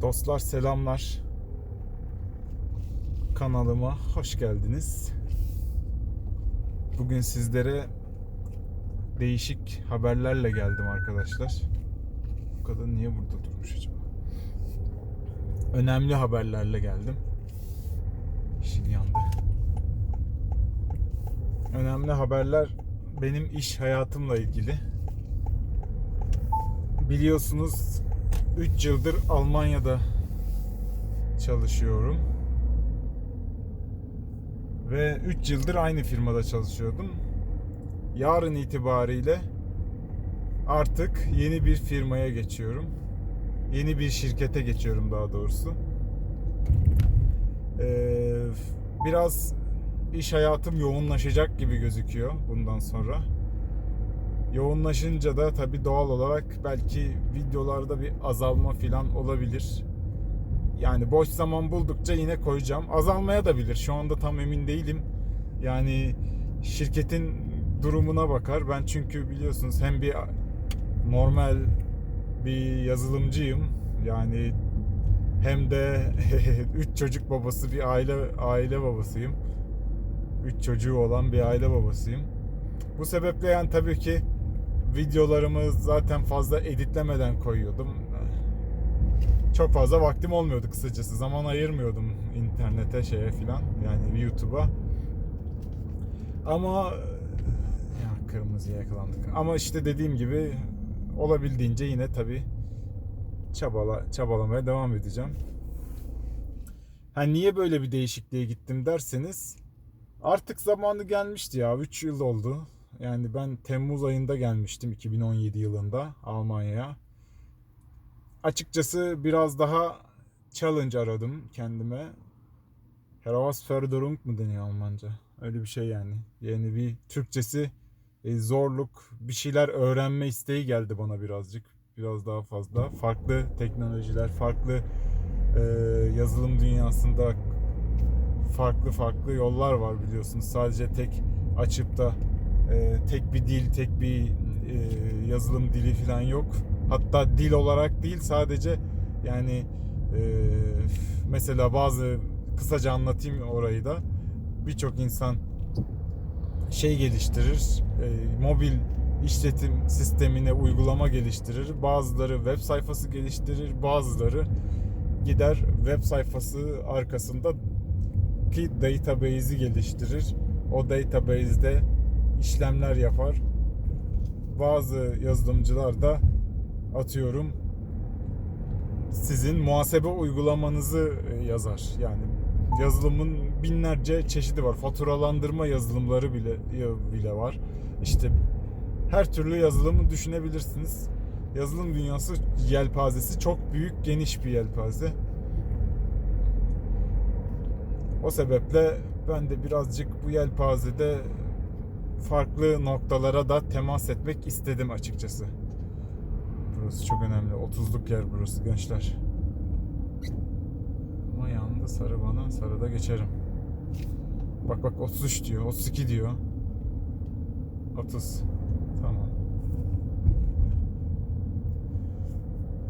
Dostlar selamlar. Kanalıma hoş geldiniz. Bugün sizlere değişik haberlerle geldim arkadaşlar. Bu kadın niye burada durmuş acaba? Önemli haberlerle geldim. İşim yandı. Önemli haberler benim iş hayatımla ilgili. Biliyorsunuz 3 yıldır Almanya'da çalışıyorum. Ve 3 yıldır aynı firmada çalışıyordum. Yarın itibariyle artık yeni bir firmaya geçiyorum. Yeni bir şirkete geçiyorum daha doğrusu. Ee, biraz iş hayatım yoğunlaşacak gibi gözüküyor bundan sonra. Yoğunlaşınca da tabii doğal olarak belki videolarda bir azalma falan olabilir. Yani boş zaman buldukça yine koyacağım. Azalmaya da bilir. Şu anda tam emin değilim. Yani şirketin durumuna bakar. Ben çünkü biliyorsunuz hem bir normal bir yazılımcıyım. Yani hem de üç çocuk babası bir aile aile babasıyım. Üç çocuğu olan bir aile babasıyım. Bu sebeple yani tabii ki videolarımı zaten fazla editlemeden koyuyordum. Çok fazla vaktim olmuyordu kısacası. Zaman ayırmıyordum internete şeye filan yani YouTube'a. Ama ya kırmızıya yakalandık. Ama işte dediğim gibi olabildiğince yine tabii çabala çabalamaya devam edeceğim. Ha niye böyle bir değişikliğe gittim derseniz artık zamanı gelmişti ya 3 yıl oldu. Yani ben Temmuz ayında gelmiştim 2017 yılında Almanya'ya. Açıkçası biraz daha challenge aradım kendime. Herausforderung mu deniyor Almanca? Öyle bir şey yani. Yani bir Türkçesi e, zorluk, bir şeyler öğrenme isteği geldi bana birazcık. Biraz daha fazla. Farklı teknolojiler, farklı e, yazılım dünyasında farklı farklı yollar var biliyorsunuz. Sadece tek açıp da e, tek bir dil, tek bir e, yazılım dili falan yok. Hatta dil olarak değil sadece yani e, mesela bazı kısaca anlatayım orayı da birçok insan şey geliştirir, e, mobil işletim sistemine uygulama geliştirir. Bazıları web sayfası geliştirir, bazıları gider web sayfası arkasında ki database'i geliştirir. O database'de işlemler yapar. Bazı yazılımcılar da atıyorum sizin muhasebe uygulamanızı e, yazar. Yani yazılımın binlerce çeşidi var. Faturalandırma yazılımları bile bile var. İşte her türlü yazılımı düşünebilirsiniz. Yazılım dünyası yelpazesi çok büyük, geniş bir yelpaze. O sebeple ben de birazcık bu yelpazede farklı noktalara da temas etmek istedim açıkçası. Burası çok önemli. 30'luk yer burası gençler. Ama yanında sarı bana. Sarıda geçerim. Bak bak 33 diyor. 32 diyor. 30. Tamam.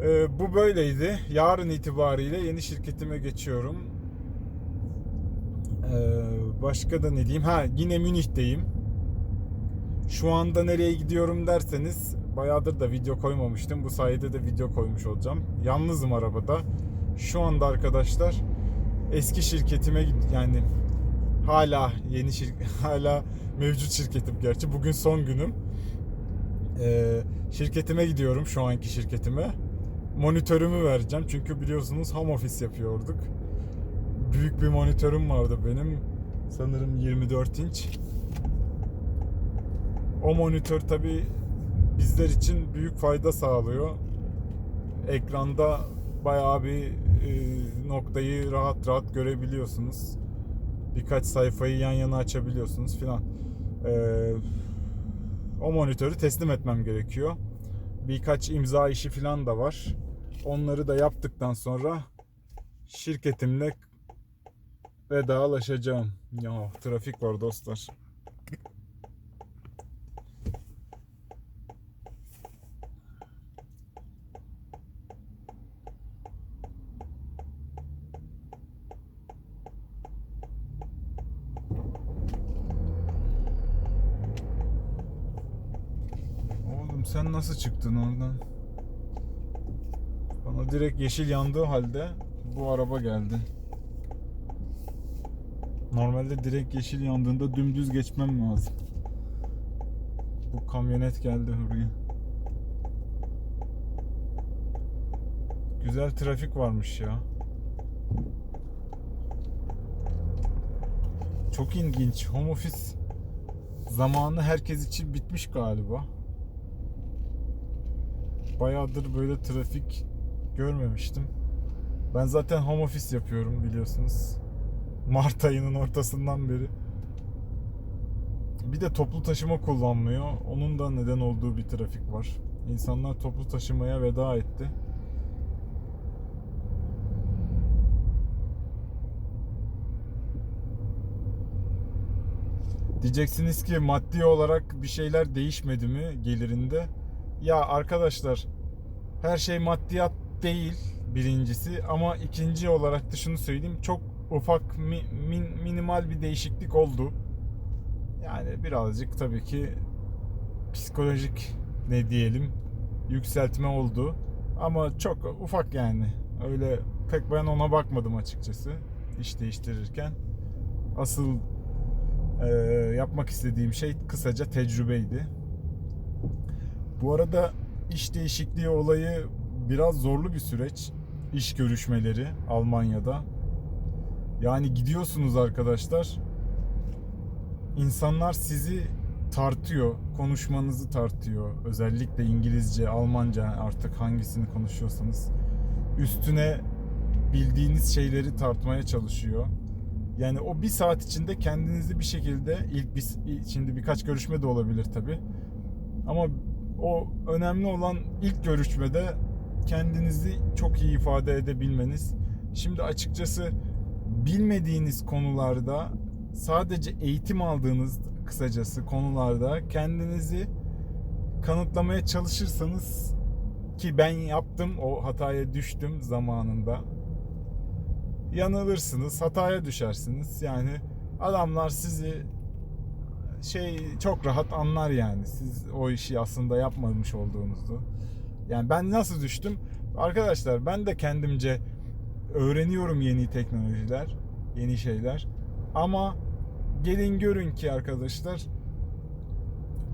Ee, bu böyleydi. Yarın itibariyle yeni şirketime geçiyorum. Ee, başka da ne diyeyim? Ha yine Münih'teyim. Şu anda nereye gidiyorum derseniz bayağıdır da video koymamıştım. Bu sayede de video koymuş olacağım. Yalnızım arabada. Şu anda arkadaşlar eski şirketime yani hala yeni şirket hala mevcut şirketim gerçi. Bugün son günüm. Ee, şirketime gidiyorum şu anki şirketime. Monitörümü vereceğim. Çünkü biliyorsunuz home office yapıyorduk. Büyük bir monitörüm vardı benim. Sanırım 24 inç. O monitör tabi bizler için büyük fayda sağlıyor. Ekranda bayağı bir e, noktayı rahat rahat görebiliyorsunuz. Birkaç sayfayı yan yana açabiliyorsunuz filan. E, o monitörü teslim etmem gerekiyor. Birkaç imza işi filan da var. Onları da yaptıktan sonra şirketimle vedalaşacağım. Ya trafik var dostlar. Sen nasıl çıktın oradan? Bana direkt yeşil yandığı halde bu araba geldi. Normalde direkt yeşil yandığında dümdüz geçmem lazım. Bu kamyonet geldi buraya. Güzel trafik varmış ya. Çok ilginç. Home office zamanı herkes için bitmiş galiba. Bayağıdır böyle trafik görmemiştim. Ben zaten home office yapıyorum biliyorsunuz. Mart ayının ortasından beri. Bir de toplu taşıma kullanmıyor. Onun da neden olduğu bir trafik var. İnsanlar toplu taşımaya veda etti. Diyeceksiniz ki maddi olarak bir şeyler değişmedi mi gelirinde? Ya arkadaşlar her şey maddiyat değil birincisi ama ikinci olarak da şunu söyleyeyim çok ufak mi- min- minimal bir değişiklik oldu. Yani birazcık tabii ki psikolojik ne diyelim yükseltme oldu. Ama çok ufak yani. Öyle pek ben ona bakmadım açıkçası iş değiştirirken. Asıl e, yapmak istediğim şey kısaca tecrübeydi. Bu arada iş değişikliği olayı biraz zorlu bir süreç. İş görüşmeleri Almanya'da. Yani gidiyorsunuz arkadaşlar. İnsanlar sizi tartıyor, konuşmanızı tartıyor. Özellikle İngilizce, Almanca artık hangisini konuşuyorsanız üstüne bildiğiniz şeyleri tartmaya çalışıyor. Yani o bir saat içinde kendinizi bir şekilde ilk bir, şimdi birkaç görüşme de olabilir tabi. Ama o önemli olan ilk görüşmede kendinizi çok iyi ifade edebilmeniz. Şimdi açıkçası bilmediğiniz konularda sadece eğitim aldığınız kısacası konularda kendinizi kanıtlamaya çalışırsanız ki ben yaptım o hataya düştüm zamanında yanılırsınız hataya düşersiniz yani adamlar sizi şey çok rahat anlar yani. Siz o işi aslında yapmamış olduğunuzu. Yani ben nasıl düştüm? Arkadaşlar ben de kendimce öğreniyorum yeni teknolojiler yeni şeyler. Ama gelin görün ki arkadaşlar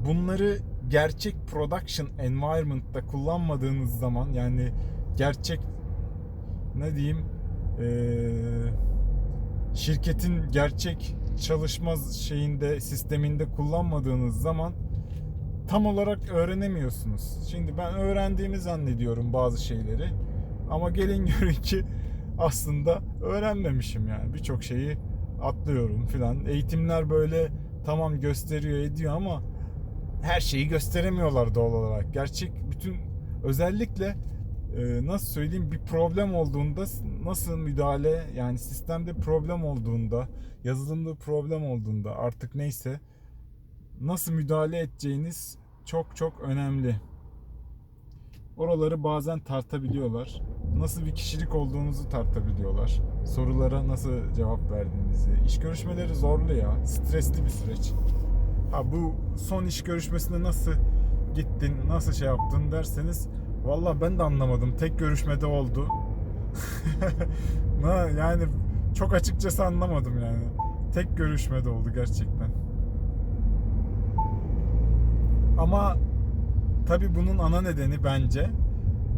bunları gerçek production environment'ta kullanmadığınız zaman yani gerçek ne diyeyim eee, şirketin gerçek çalışma şeyinde sisteminde kullanmadığınız zaman tam olarak öğrenemiyorsunuz. Şimdi ben öğrendiğimi zannediyorum bazı şeyleri ama gelin görün ki aslında öğrenmemişim yani birçok şeyi atlıyorum filan. Eğitimler böyle tamam gösteriyor ediyor ama her şeyi gösteremiyorlar doğal olarak. Gerçek bütün özellikle nasıl söyleyeyim bir problem olduğunda nasıl müdahale yani sistemde problem olduğunda yazılımda problem olduğunda artık neyse nasıl müdahale edeceğiniz çok çok önemli. Oraları bazen tartabiliyorlar. Nasıl bir kişilik olduğunuzu tartabiliyorlar. Sorulara nasıl cevap verdiğinizi. İş görüşmeleri zorlu ya. Stresli bir süreç. Ha bu son iş görüşmesinde nasıl gittin, nasıl şey yaptın derseniz valla ben de anlamadım. Tek görüşmede oldu. Yani çok açıkçası anlamadım yani. Tek görüşmede oldu gerçekten. Ama tabi bunun ana nedeni bence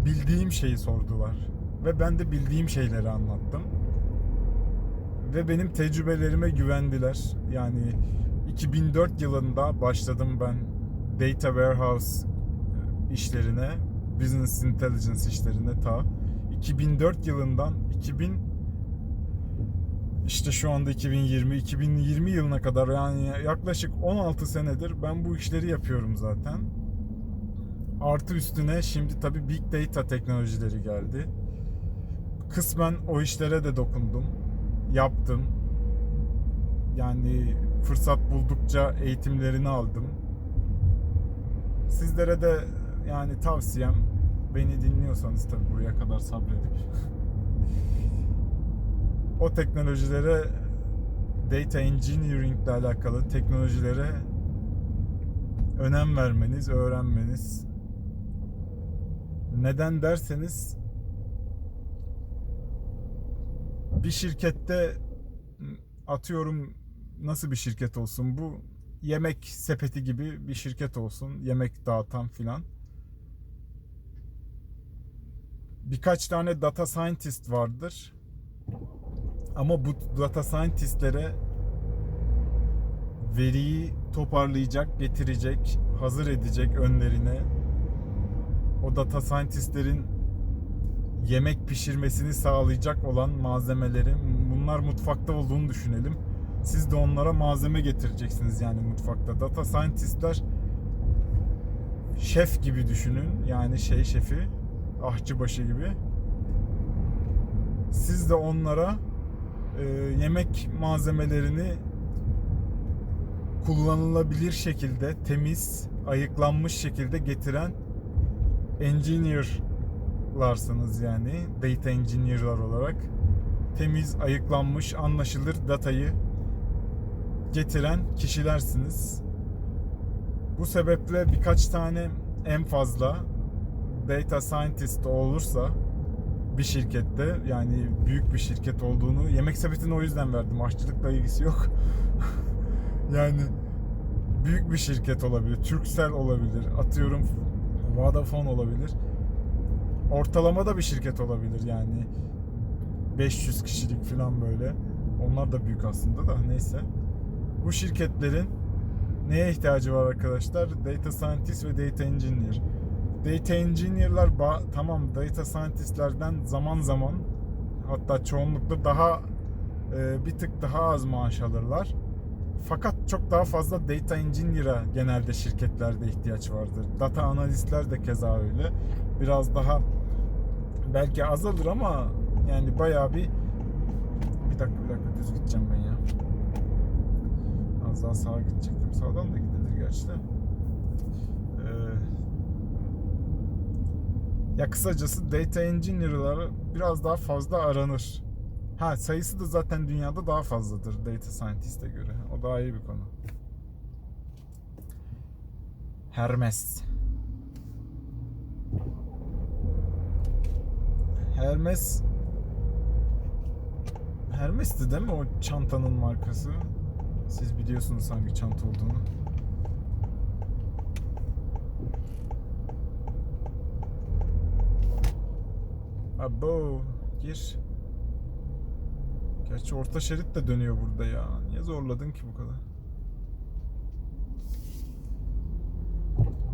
bildiğim şeyi sordular. Ve ben de bildiğim şeyleri anlattım. Ve benim tecrübelerime güvendiler. Yani 2004 yılında başladım ben Data Warehouse işlerine, Business Intelligence işlerine ta 2004 yılından 2000 işte şu anda 2020 2020 yılına kadar yani yaklaşık 16 senedir ben bu işleri yapıyorum zaten. Artı üstüne şimdi tabi Big Data teknolojileri geldi. Kısmen o işlere de dokundum. Yaptım. Yani fırsat buldukça eğitimlerini aldım. Sizlere de yani tavsiyem beni dinliyorsanız tabi buraya kadar sabredip o teknolojilere data engineering ile alakalı teknolojilere önem vermeniz, öğrenmeniz. Neden derseniz bir şirkette atıyorum nasıl bir şirket olsun bu? Yemek sepeti gibi bir şirket olsun yemek dağıtan filan birkaç tane data scientist vardır ama bu data scientistlere veriyi toparlayacak, getirecek, hazır edecek önlerine o data scientistlerin yemek pişirmesini sağlayacak olan malzemelerin bunlar mutfakta olduğunu düşünelim. Siz de onlara malzeme getireceksiniz yani mutfakta. Data scientistler şef gibi düşünün. Yani şey şefi, ahçıbaşı gibi. Siz de onlara e, yemek malzemelerini kullanılabilir şekilde temiz, ayıklanmış şekilde getiren engineer'larsınız yani data engineer'lar olarak temiz, ayıklanmış, anlaşılır datayı getiren kişilersiniz. Bu sebeple birkaç tane en fazla data scientist olursa bir şirkette yani büyük bir şirket olduğunu yemek sepetini o yüzden verdim. Aşçılıkla ilgisi yok. yani büyük bir şirket olabilir. Turkcell olabilir. Atıyorum Vodafone olabilir. Ortalama da bir şirket olabilir yani. 500 kişilik falan böyle. Onlar da büyük aslında da neyse. Bu şirketlerin neye ihtiyacı var arkadaşlar? Data Scientist ve Data Engineer. Data Engineer'lar tamam Data Scientist'lerden zaman zaman hatta çoğunlukla daha e, bir tık daha az maaş alırlar. Fakat çok daha fazla data engineer'a genelde şirketlerde ihtiyaç vardır. Data analistler de keza öyle. Biraz daha belki azalır ama yani bayağı bir bir dakika bir dakika düz gideceğim ben ya. Az daha sağa gidecektim. Sağdan da gidilir gerçi de. Ee, ya kısacası data engineer'lar biraz daha fazla aranır. Ha sayısı da zaten dünyada daha fazladır data scientist'e göre. O daha iyi bir konu. Hermes. Hermes Hermes'ti değil mi o çantanın markası? Siz biliyorsunuz hangi çanta olduğunu. Abo gir. Gerçi orta şerit de dönüyor burada ya. Niye zorladın ki bu kadar?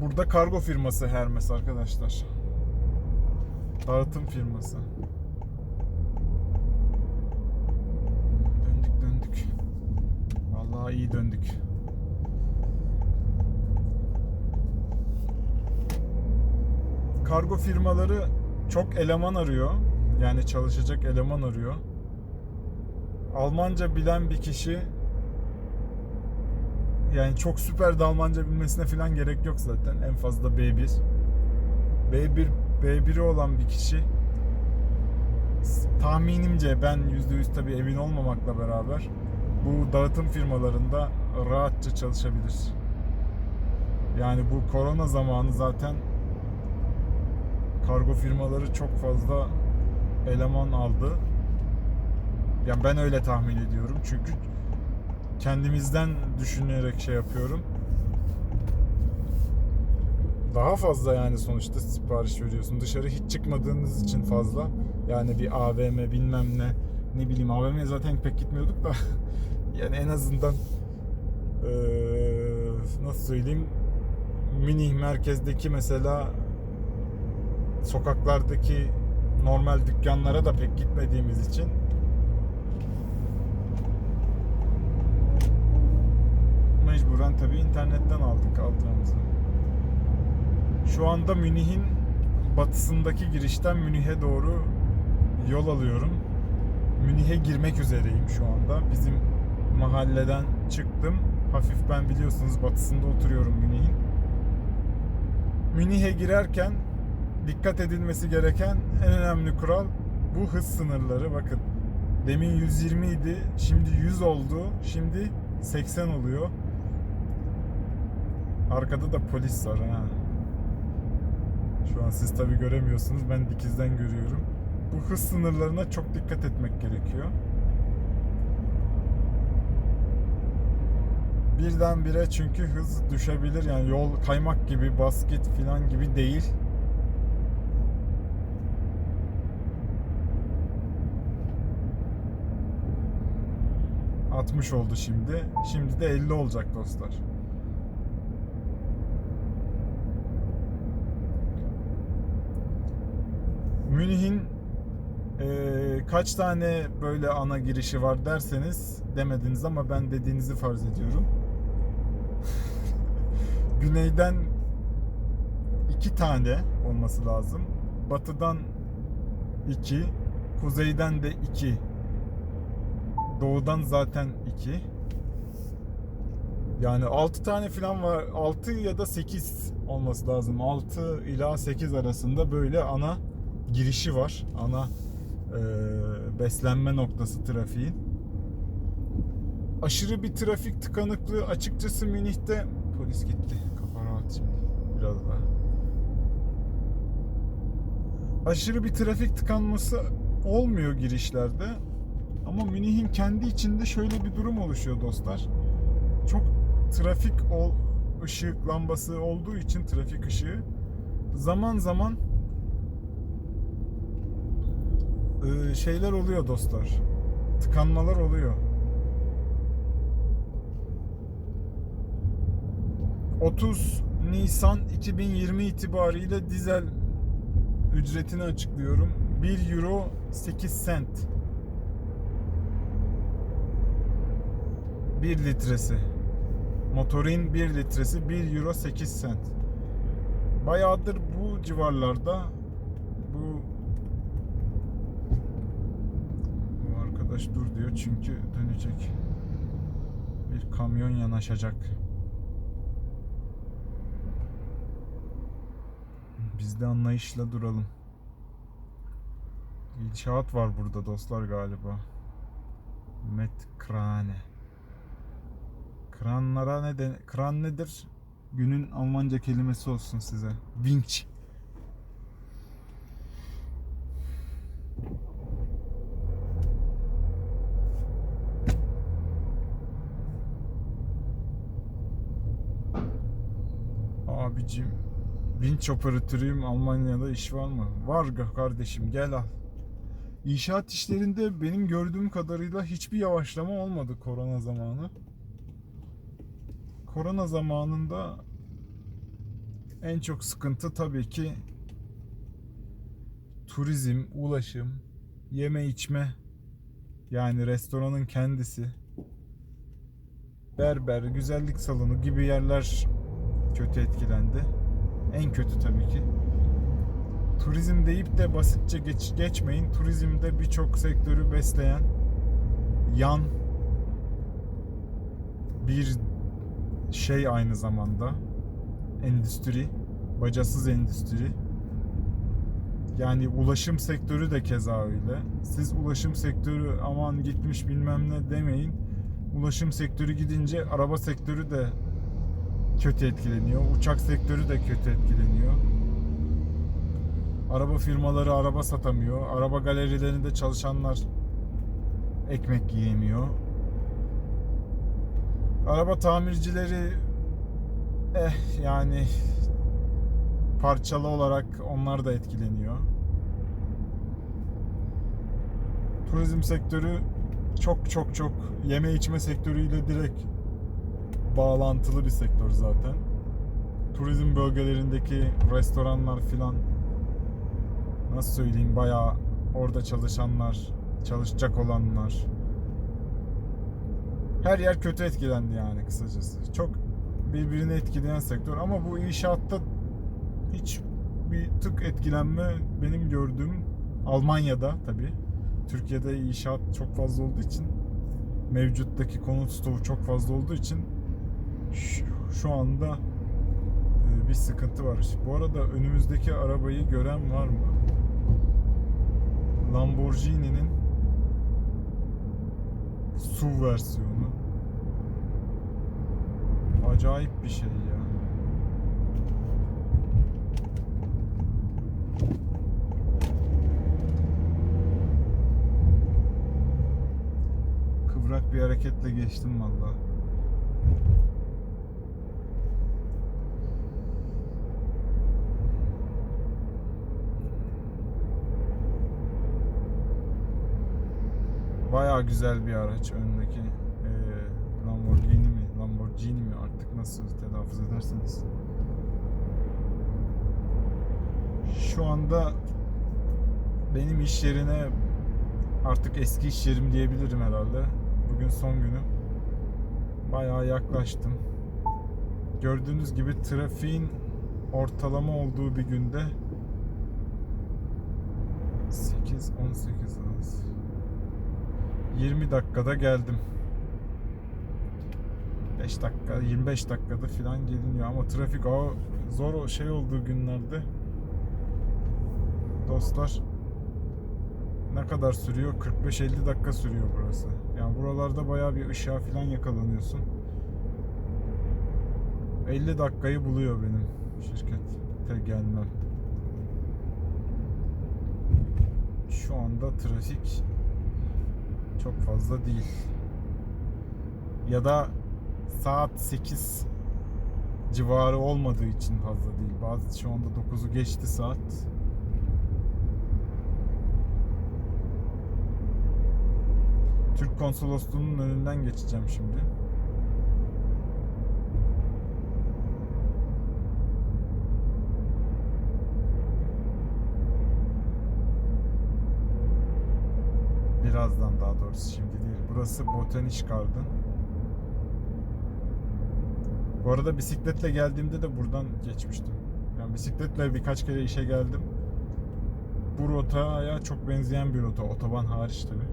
Burada kargo firması Hermes arkadaşlar. Dağıtım firması. Döndük döndük. Vallahi iyi döndük. Kargo firmaları çok eleman arıyor. Yani çalışacak eleman arıyor. Almanca bilen bir kişi yani çok süper de Almanca bilmesine falan gerek yok zaten. En fazla B1. B1 B1'i olan bir kişi tahminimce ben %100 tabii emin olmamakla beraber bu dağıtım firmalarında rahatça çalışabilir. Yani bu korona zamanı zaten kargo firmaları çok fazla eleman aldı. Yani ben öyle tahmin ediyorum. Çünkü kendimizden düşünerek şey yapıyorum. Daha fazla yani sonuçta sipariş veriyorsun. Dışarı hiç çıkmadığınız için fazla. Yani bir AVM bilmem ne. Ne bileyim AVM'ye zaten pek gitmiyorduk da. yani en azından eee, nasıl söyleyeyim Münih merkezdeki mesela sokaklardaki normal dükkanlara da pek gitmediğimiz için mecburen tabii internetten aldık aldığımızı. Şu anda Münih'in batısındaki girişten Münih'e doğru yol alıyorum. Münih'e girmek üzereyim şu anda. Bizim mahalleden çıktım. Hafif ben biliyorsunuz batısında oturuyorum Münih'in. Münih'e girerken dikkat edilmesi gereken en önemli kural bu hız sınırları. Bakın demin 120 idi, şimdi 100 oldu, şimdi 80 oluyor. Arkada da polis var ha. Şu an siz tabi göremiyorsunuz. Ben dikizden görüyorum. Bu hız sınırlarına çok dikkat etmek gerekiyor. Birdenbire çünkü hız düşebilir. Yani yol kaymak gibi, basket falan gibi değil. ...60 oldu şimdi. Şimdi de 50 olacak dostlar. Münih'in eee, kaç tane böyle ana girişi var derseniz demediniz ama ben dediğinizi farz ediyorum. Güneyden iki tane olması lazım. Batıdan iki, kuzeyden de iki. Doğudan zaten iki. Yani 6 tane falan var. 6 ya da 8 olması lazım. 6 ila 8 arasında böyle ana girişi var. Ana e, beslenme noktası trafiğin. Aşırı bir trafik tıkanıklığı açıkçası Münih'te polis gitti. Kafa rahat şimdi. Biraz daha. Aşırı bir trafik tıkanması olmuyor girişlerde. Ama Münih'in kendi içinde şöyle bir durum oluşuyor dostlar. Çok trafik ol, ışık lambası olduğu için trafik ışığı zaman zaman e, şeyler oluyor dostlar. Tıkanmalar oluyor. 30 Nisan 2020 itibariyle dizel ücretini açıklıyorum. 1 euro 8 cent. 1 litresi. Motorin 1 litresi 1 euro 8 cent. Bayağıdır bu civarlarda bu bu arkadaş dur diyor çünkü dönecek. Bir kamyon yanaşacak. Biz de anlayışla duralım. İnşaat var burada dostlar galiba. Met Krane. Kranlara ne de kran nedir? Günün Almanca kelimesi olsun size. Winch. Abicim Vinç operatörüyüm Almanya'da iş var mı? Var kardeşim gel al. İnşaat işlerinde benim gördüğüm kadarıyla hiçbir yavaşlama olmadı korona zamanı. Korona zamanında en çok sıkıntı tabii ki turizm, ulaşım, yeme içme yani restoranın kendisi berber, güzellik salonu gibi yerler kötü etkilendi. En kötü tabii ki. Turizm deyip de basitçe geç, geçmeyin. Turizmde birçok sektörü besleyen yan bir şey aynı zamanda endüstri, bacasız endüstri. Yani ulaşım sektörü de keza öyle. Siz ulaşım sektörü aman gitmiş bilmem ne demeyin. Ulaşım sektörü gidince araba sektörü de kötü etkileniyor. Uçak sektörü de kötü etkileniyor. Araba firmaları araba satamıyor. Araba galerilerinde çalışanlar ekmek yiyemiyor. Araba tamircileri eh yani parçalı olarak onlar da etkileniyor. Turizm sektörü çok çok çok yeme içme sektörüyle direkt bağlantılı bir sektör zaten. Turizm bölgelerindeki restoranlar filan nasıl söyleyeyim bayağı orada çalışanlar, çalışacak olanlar her yer kötü etkilendi yani kısacası. Çok birbirini etkileyen sektör ama bu inşaatta hiç bir tık etkilenme benim gördüğüm Almanya'da tabi. Türkiye'de inşaat çok fazla olduğu için mevcuttaki konut stoğu çok fazla olduğu için şu, anda e, bir sıkıntı var. Bu arada önümüzdeki arabayı gören var mı? Lamborghini'nin SUV versiyonu. Acayip bir şey ya. Kıvrak bir hareketle geçtim vallahi. Güzel bir araç öndeki eee, Lamborghini mi Lamborghini mi artık nasıl telaffuz ederseniz. Şu anda benim iş yerine artık eski iş yerim diyebilirim herhalde. Bugün son günüm. Bayağı yaklaştım. Gördüğünüz gibi trafiğin ortalama olduğu bir günde 8 18 az. 20 dakikada geldim. 5 dakika 25 dakikada falan geliniyor ama trafik o zor o şey olduğu günlerde dostlar ne kadar sürüyor? 45-50 dakika sürüyor burası. Yani buralarda bayağı bir ışığa falan yakalanıyorsun. 50 dakikayı buluyor benim şirkete gelmem. Şu anda trafik çok fazla değil. Ya da saat 8 civarı olmadığı için fazla değil. Bazı şu anda 9'u geçti saat. Türk konsolosluğunun önünden geçeceğim şimdi. Doğrusu şimdi değil. Burası Botanisch Garden. Bu arada bisikletle geldiğimde de buradan geçmiştim. Yani bisikletle birkaç kere işe geldim. Bu rotaya çok benzeyen bir rota. Otoban hariç tabi.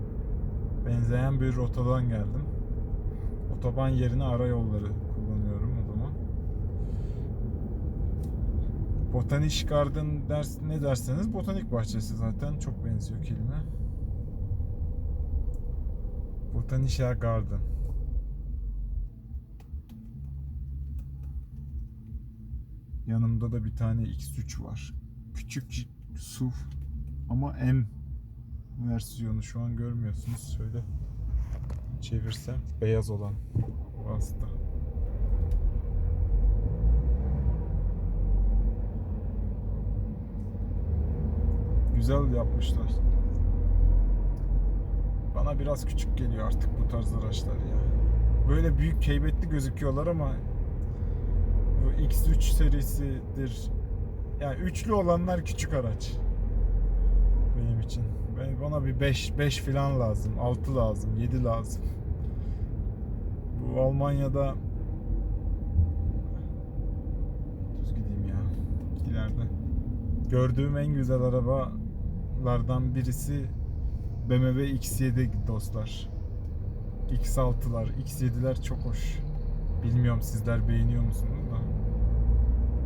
Benzeyen bir rotadan geldim. Otoban yerine ara yolları kullanıyorum o zaman. Botanisch Garden ders, ne derseniz botanik bahçesi zaten çok benziyor kelime. Botanischer Garden. Yanımda da bir tane X3 var. Küçük SUV ama M versiyonu şu an görmüyorsunuz. Şöyle çevirsem beyaz olan vasıta. Güzel yapmışlar. Bana biraz küçük geliyor artık bu tarz araçlar ya. Böyle büyük heybetli gözüküyorlar ama bu X3 serisidir. Yani üçlü olanlar küçük araç. Benim için. Ben, bana bir 5 5 falan lazım. 6 lazım. 7 lazım. Bu Almanya'da düz gideyim ya. İleride. Gördüğüm en güzel arabalardan birisi BMW X7 dostlar. X6'lar, X7'ler çok hoş. Bilmiyorum sizler beğeniyor musunuz da.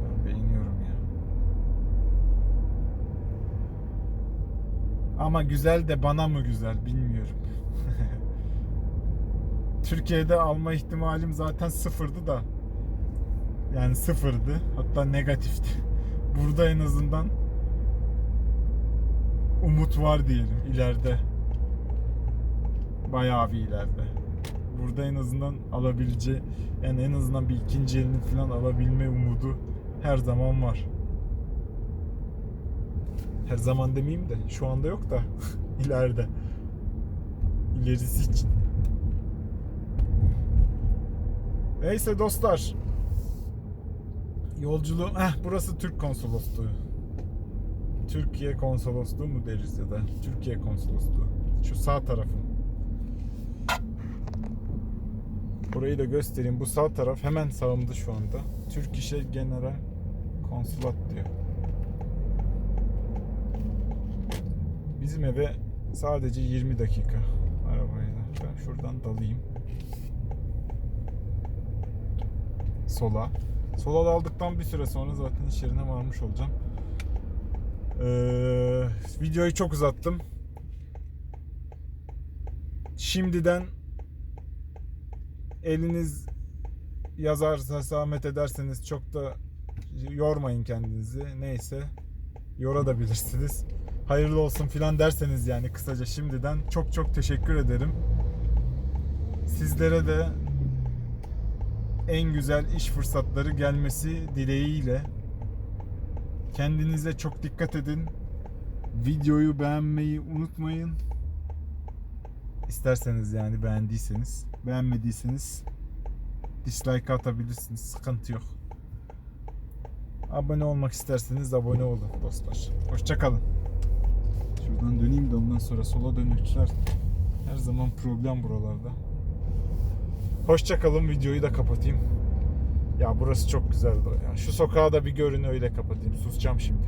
Ben beğeniyorum ya. Ama güzel de bana mı güzel bilmiyorum. Türkiye'de alma ihtimalim zaten sıfırdı da. Yani sıfırdı. Hatta negatifti. Burada en azından umut var diyelim ileride. Bayağı bir ileride. Burada en azından alabileceği yani en azından bir ikinci elini falan alabilme umudu her zaman var. Her zaman demeyeyim de şu anda yok da ileride. İlerisi için. Neyse dostlar. Yolculuğu, eh burası Türk konsolosluğu. Türkiye konsolosluğu mu deriz ya da Türkiye konsolosluğu. Şu sağ tarafın. Burayı da göstereyim. Bu sağ taraf hemen sağımda şu anda. Türk İşe General Konsulat diyor. Bizim eve sadece 20 dakika arabayla. Ben şuradan dalayım. Sola. Sola daldıktan bir süre sonra zaten iş yerine varmış olacağım. Ee, videoyu çok uzattım. Şimdiden eliniz yazarsa zahmet ederseniz çok da yormayın kendinizi. Neyse yorabilirsiniz. Hayırlı olsun filan derseniz yani kısaca şimdiden çok çok teşekkür ederim. Sizlere de en güzel iş fırsatları gelmesi dileğiyle kendinize çok dikkat edin. Videoyu beğenmeyi unutmayın. İsterseniz yani beğendiyseniz, beğenmediyseniz dislike atabilirsiniz. Sıkıntı yok. Abone olmak isterseniz abone olun dostlar. Hoşçakalın. Şuradan döneyim de ondan sonra sola dönüşler. Her zaman problem buralarda. Hoşçakalın videoyu da kapatayım. Ya burası çok güzeldi ya. Şu sokağı da bir görün öyle kapatayım. Susacağım şimdi.